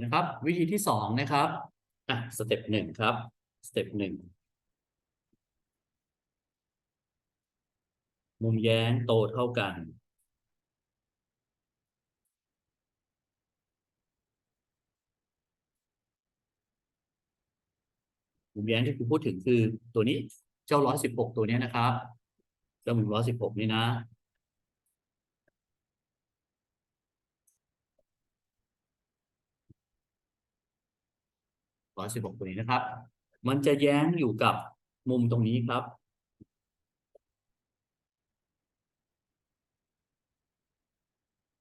นะครับ วิธีที่สองนะครับอะสเต็ปหนึ่งครับสเต็ปหนึ่งมุมแย้งโตเท่ากัน มุมแย้งที่คุณพูดถึงคือตัวนี้เจ้าร้อยสิบหกตัวนี้นะครับ เจ้ามุมร้อยสิบหกนี่นะ ร้อยสิบหกตัวนี้นะครับ มันจะแย้งอยู่กับมุมตรงนี้ครับ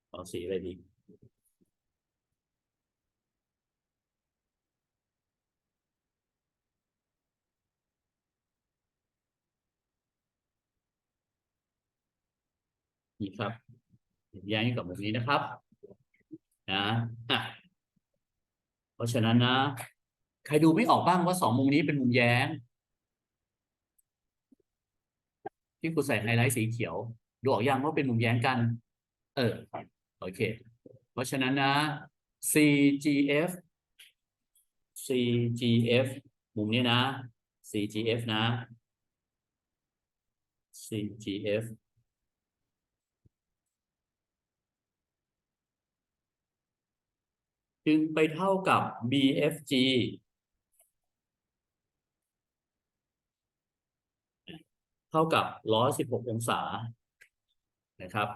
เอาสีอะไรดีนี่ครับแย้งอยู่กับมุมนี้นะครับ นะ เพราะฉะนั้นนะ ใครดูไม่ออกบ้างว่าสองมุมนี้เป็นมุมแย้ง ที่กูใส่ไฮไลท์สีเขียว ดูออกยังว่าเป็นมุมแย้งกัน เออ โอเค เพราะฉะนั้นนะ CGF CGF มุมนี้นะ CGF นะ CGF จึงไปเท่ากับ BFG เท่ากับ116องศานะครับ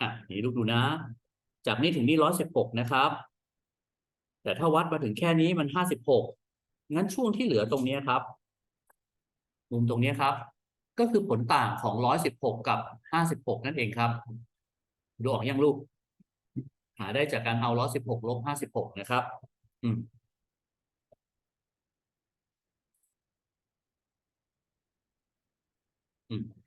อะนี่ลูกดูนะ จากนี้ถึงนี่116นะครับ แต่ถ้าวัดมาถึงแค่นี้มัน56งั้นช่วงที่เหลือตรงนี้ครับ มุมตรงนี้ครับ ก็คือผลต่างของ116กับ56นั่นเองครับ ดูออกยังลูก หาได้จากการเอา116ลบ56นะครับ อืม อืม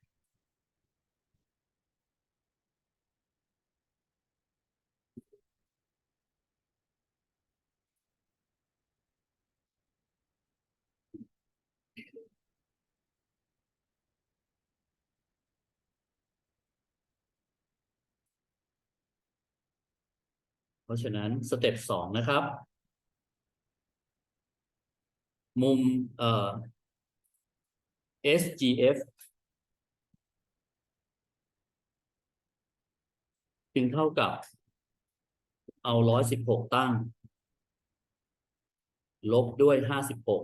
เพราะฉะนั้นสเต็ปสองนะครับ มุมเอ่อ SGF จึงเท่ากับ เอาร้อยสิบหกตั้ง ลบด้วยห้าสิบหก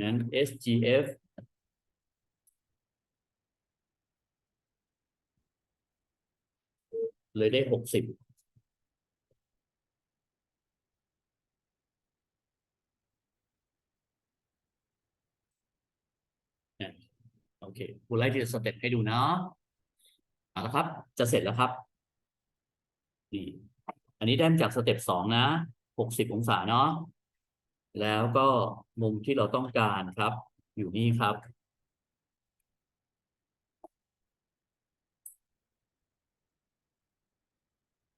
งั้น SGF เลยได้หกสิบ โอเคคุณไล่ทีละสเต็ปให้ดูเนาะเอาละครับ จะเสร็จแล้วครับนี่อันนี้ได้จากสเต็ปสองนะหกสิบองศาเนาะแล้วก็มุมที่เราต้องการครับ อยู่นี่ครับ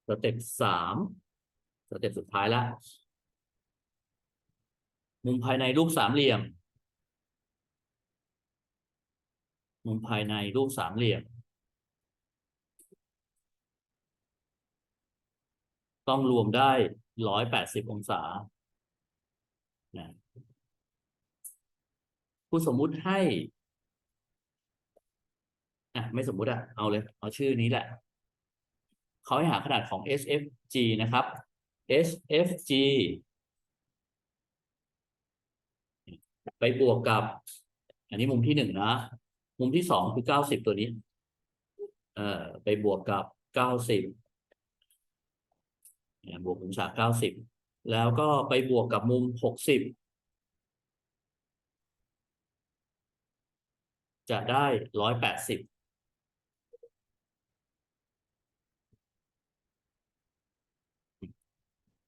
สเต็ปสามสเต็ปสุดท้ายแล้วมุมภายในรูปสามเหลี่ยม มุมภายในรูปสามเหลี่ยม ต้องรวมได้ร้อยแปดสิบองศานะผู้สมมุติให้อะไม่สมมุติอะเอาเลย เอาชื่อนี้แหละ เขาให้หาขนาดของ SFG นะครับ SFG ไปบวกกับ อันนี้มุมที่หนึ่งนะ มุมที่สองคือเก้าสิบตัวนี้ เอ่อ ไปบวกกับเก้าสิเนี่ยบวกองศาเก้าสิบแล้วก็ไปบวกกับมุมหกสิบจะได้ร้อยแปดสิบ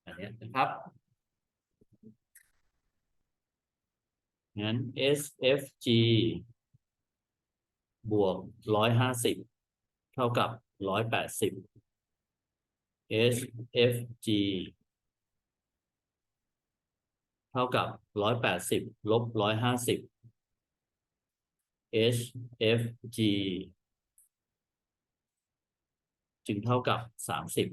อันนี้นะครับงั้น SFG บวกร้อยห้าสิบเท่ากับร้อยแปดสิบ hfg เท่ากับร้อยแปดสิบลบร้อยห้าสิบ H F G จึงเท่ากับสามสิบ